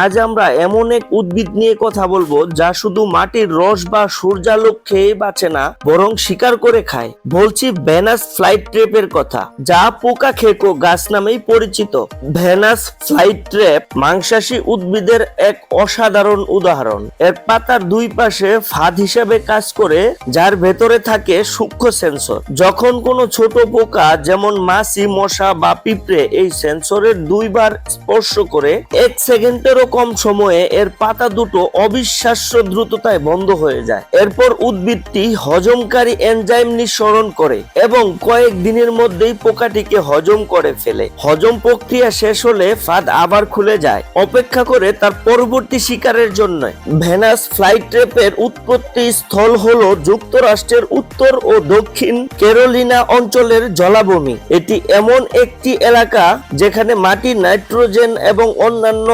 আজ আমরা এমন এক উদ্ভিদ নিয়ে কথা বলব যা শুধু মাটির রস বা সূর্যালোক খেয়ে বাঁচে না, বরং শিকার করে খায়। বলছি ভ্যানাস ফ্লাইট ট্রেপের কথা, যা পোকা খেকো গাছ নামেই পরিচিত। ভ্যানাস ফ্লাইট ট্রেপ মাংসাশী উদ্ভিদের এক অসাধারণ উদাহরণ। এর পাতার দুই পাশে ফাঁদ হিসাবে কাজ করে, যার ভেতরে থাকে সূক্ষ্ম সেন্সর। যখন কোনো ছোট পোকা, যেমন মাছি, মশা বা পিঁপড়ে, এই সেন্সরের দুইবার স্পর্শ করে, এক সেকেন্ডেরও কম সময়ে এর পাতা দুটো অবিশ্বাস্য দ্রুততায় বন্ধ হয়ে যায়। এরপর উদ্ভিদটি হজমকারী এনজাইম নিঃসরণ করে এবং কয়েক দিনের মধ্যেই পোকাটিকে হজম করে ফেলে। হজম প্রক্রিয়া শেষ হলে ফাঁদ আবার খুলে যায়। অপেক্ষা করে তার পরবর্তী শিকারের জন্য। ভেনাস ফ্লাইট ট্রেপের উৎপত্তি স্থল হলো যুক্তরাষ্ট্রের উত্তর ও দক্ষিণ কেরোলিনা অঞ্চলের জলাভূমি। এটি এমন একটি এলাকা যেখানে মাটি নাইট্রোজেন এবং অন্যান্য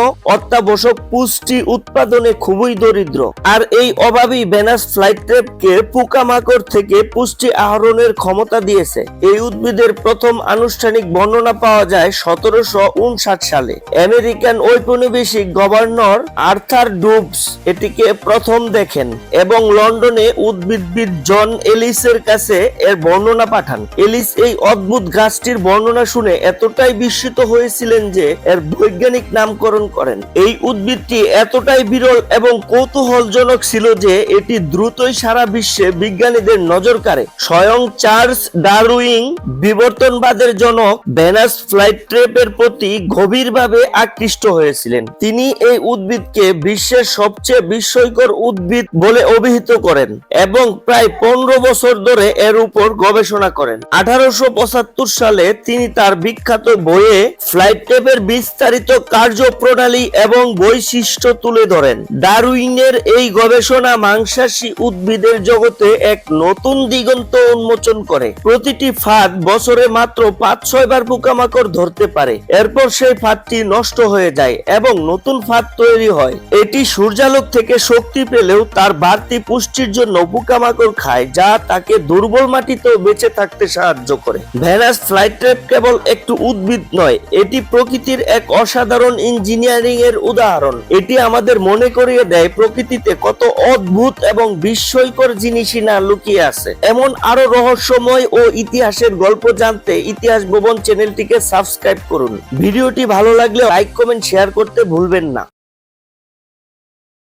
অত্যাবশ্যক পুষ্টি উৎপাদনে খুবই দরিদ্র। আর এই অভাবী ভেনাস ফ্লাইট ট্রেপকে পোকামাকড় থেকে পুষ্টি আহরণের ক্ষমতা দিয়েছে। এই উদ্ভিদের প্রথম আনুষ্ঠানিক বর্ণনা পাওয়া যায় সতেরোশো উনষাট সালে। আমেরিকান ঔপনিবেশিক গভর্নর আর্থার ডুবস এটিকে প্রথম দেখেন এবং লন্ডনে উদ্ভিদবিদ জন এলিসের কাছে এর বর্ণনা পাঠান। এলিস এই অদ্ভুত গাছটির বর্ণনা শুনে এতটাই বিস্মিত হয়েছিলেন যে এর বৈজ্ঞানিক নামকরণ করেন। এই উদ্ভিদটি এতটাই বিরল এবং কৌতূহলজনক ছিল যে এটি দ্রুতই সারা বিশ্বে বিজ্ঞানীদের নজর কাড়ে। স্বয়ং চার্লস ডারউইং, বিবর্তনবাদের জনক ভেনাস ফ্লাইট ট্রেপের প্রতি গভীরভাবে আকৃষ্ট হয়েছিলেন। তিনি এই উদ্ভিদকে বিশ্বের সবচেয়ে বিস্ময়কর উদ্ভিদ বলে অভিহিত করেন এবং প্রায় পনেরো বছর ধরে এর উপর গবেষণা করেন। আঠারোশো পঁচাত্তর সালে তিনি তার বিখ্যাত বইয়ে ফ্লাইট ট্রেপের বিস্তারিত কার্যপ্রণালী এবং বৈশিষ্ট্য তুলে ধরেন। ডারউইনের এই গবেষণা মাংসাশী উদ্ভিদের জগতে এক নতুন দিগন্ত উন্মোচন করে। প্রতিটি ফাঁদ বছরে মাত্র পাঁচ ছয় বার পোকামাকড় ধরতে পারে। এরপর সেই ফাঁদটি নষ্ট হয়ে যায় এবং নতুন ফাঁদ তৈরি হয়। এটি সূর্যালোক থেকে শক্তি পেলেও তার বাড়তি পুষ্টির জন্য পোকামাকড় খায়, যা তাকে দুর্বল মাটিতেও বেঁচে থাকতে সাহায্য করে। ভ্যানাস ফ্লাইট ট্র্যাপ কেবল একটু উদ্ভিদ নয়, এটি প্রকৃতির এক অসাধারণ ইঞ্জিনিয়ারিং এর উদাহরণ। এটি আমাদের মনে করিয়ে দেয় প্রকৃতিতে কত অদ্ভুত এবং বিস্ময়কর জিনিসই না লুকিয়ে আছে। এমন আরও রহস্যময় ও ইতিহাসের গল্প জানতে ইতিহাস ভবন চ্যানেলটিকে সাবস্ক্রাইব করুন। ভিডিওটি ভালো লাগলে লাইক, কমেন্ট, শেয়ার করতে ভুলবেন না।